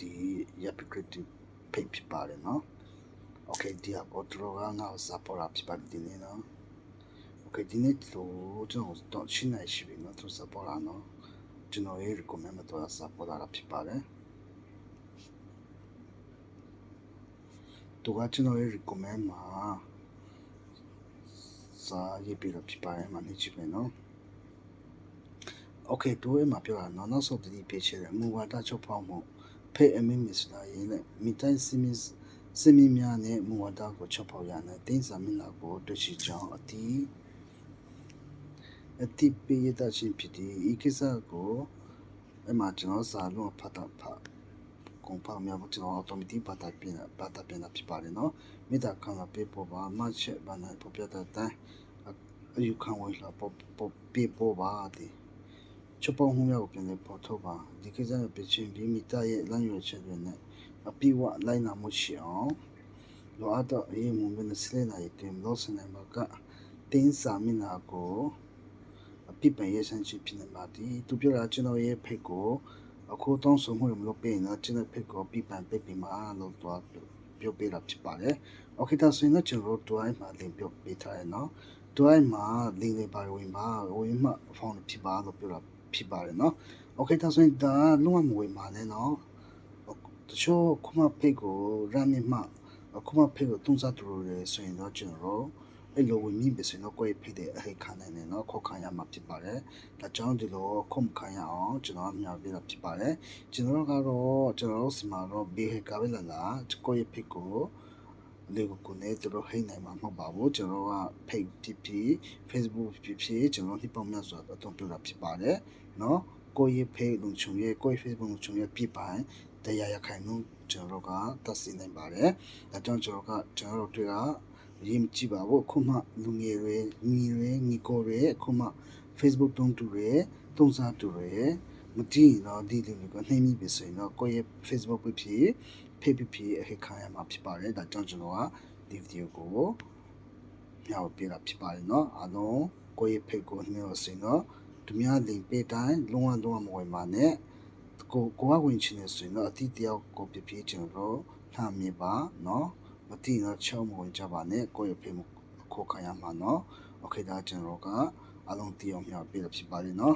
ဒီ Yapikriti page ဖြစ်ပါတယ်နော် Okay ဒီအပေါ်တော့ကငါ့ကို support ဖြစ်ပါတယ်ဒီနေ့နော် Okay ဒီနေ့တော့ကျွန်တော်တော့ရှင်းနိုင်ရှိပြီနော်သူ support လာနော်ကျွန်တော်ရဲ့ recommend မတော့ support လာဖြစ်ပါတယ်သူကကျွန်တော်ရဲ့ recommend မှာစာရေးပြီးတော့ဖြစ်ပါတယ်မနေချင်ပဲနော် Okay တို့ရဲ့မှာပြောတာနော်နောက်ဆုံးတတိပေးချင်တယ်မူဝါဒချုပ်ဖောက်မှု ဖေးအမင်းမစ္စတာရေးနဲ့မိတိုင်းစမစ်စမီများနဲ့မူဝါဒကိုချုပ်ဖောက်ရတဲ့တင်းစာမင်းလာကိုတွေ့ရှိကြောင်းအတီးအတိပေးရတဲ့ချင်းဖြစ်ဒီဤကိစ္စကိုအမှကျွန်တော်စာလုံးဖတ်တာဖတ်ကွန်ဖောင်များကျွန်တော် automatic ဘာသာပြင်ဘာသာပြင်တာဖြစ်ပါတယ်နော်မိတာခံလာပေးပေါ်ပါမချက်ဘာနိုင်ပေါ်ပြတဲ့အတိုင်းအယူခံဝင်လာပေါ်ပေါ်ပြပေါ်ပါဒီ ချုပ်ပုံမှုများကိုပြန်လည်ပေါ်ထုတ်ပါဒီကိစ္စနဲ့ပြင်ချင်းပြီးမိတာရဲ့လမ်းရွယ်ချက်တွေနဲ့အပြည့်ဝလိုက်နာမှုရှိအောင်လိုအပ်တော့အေးမှုမင်းစလဲနိုင်တယ်လို့စနေမှာကတင်းစာမင်းနာကိုအပြစ်ပင်ရဲ့ဆန်းချဖြစ်နေပါသည်သူပြောတာကျွန်တော်ရဲ့ဖိတ်ကိုအခုတောင်းဆိုမှုတွေမလုပ်ပေးရင်တော့ကျွန်တော်ဖိတ်ကိုပြပန်ပိတ်ပြီးမှလို့တော့ပြောပေးတာဖြစ်ပါတယ်။ Okay ဒါဆိုရင်တော့ကျွန်တော်တို့ drive မှာလင်ပြောပေးထားရနော် drive မှာ link လေးပါဝင်ပါဝင်မှဖုန်းဖြစ်ပါလို့ပြောတာဖြစ်ပါတယ်နော် Okay ဒါဆိုရင်ဒါလုံးဝမဝင်ပါနဲ့နော်တချို့ခုမှဖိတ်ကို run မြမှခုမှဖိတ်ကိုသုံးစားတူတယ်ဆိုရင်တော့ကျွန်တော်တို့အဲ့လိုဝင်မိပြီဆိုရင်တော့ကိုယ့်ဖိတ်တဲ့အဟိတ်ခံနိုင်တယ်နော်ခောက်ခံရမှာဖြစ်ပါတယ်ဒါကြောင့်ဒီလိုခုမခံရအောင်ကျွန်တော်မျှပေးတာဖြစ်ပါတယ်ကျွန်တော်ကတော့ကျွန်တော်တို့စီမှာတော့ဘေးဟကပဲလာလာကိုယ့်ဖိတ်ကို လေကိုကိုနေတို့ဟိနိုင်မှာမဟုတ်ပါဘူးကျွန်တော်က page ဖြစ်ဖြစ် Facebook ဖြစ်ဖြစ်ကျွန်တော်ဒီပုံများဆိုတော့အသုံးပြုတာဖြစ်ပါတယ်เนาะကိုယ့်ရဲ့ page လုံချုံရဲ့ကိုယ့်ရဲ့ Facebook လုံချုံရဲ့ပြပိုင်းတရားရခိုင်နှုန်းကျွန်တော်တို့ကသတ်သိနိုင်ပါတယ်ဒါကြောင့်ကျွန်တော်ကကျွန်တော်တို့တွေကရေးမကြည့်ပါဘူးအခုမှလူငယ်တွေညီတွေညီကိုတွေအခုမှ Facebook တုံးတူတွေတုံးစားတူတွေ မကြည့်ရင်တော့ဒီလူတွေကနှိမ့်မိပြီဆိုရင်တော့ကိုယ့်ရဲ့ Facebook ဖြစ်ဖြစ် page ဖြစ်ဖြစ်အခက်ခံရမှာဖြစ်ပါတယ်ဒါကြောင့်ကျွန်တော်ကဒီဗီဒီယိုကိုညောပြတာဖြစ်ပါတယ်เนาะအားလုံးကိုယ့်ရဲ့ page ကိုနှိမ့်လို့ဆိုရင်တော့သူများ link ပေးတိုင်းလုံးဝလုံးဝမဝင်ပါနဲ့ကိုကိုကဝင်ချင်နေဆိုရင်တော့အတိတယောက်ကိုပြပြကျွန်တော်လှမ်းမြပါเนาะမတိတော့ချောင်းမဝင်ကြပါနဲ့ကိုယ့်ရဲ့ page ကိုခံရမှာเนาะโอเคဒါကျွန်တော်ကအလုံးတည်အောင်မျှပေးတာဖြစ်ပါတယ်เนาะ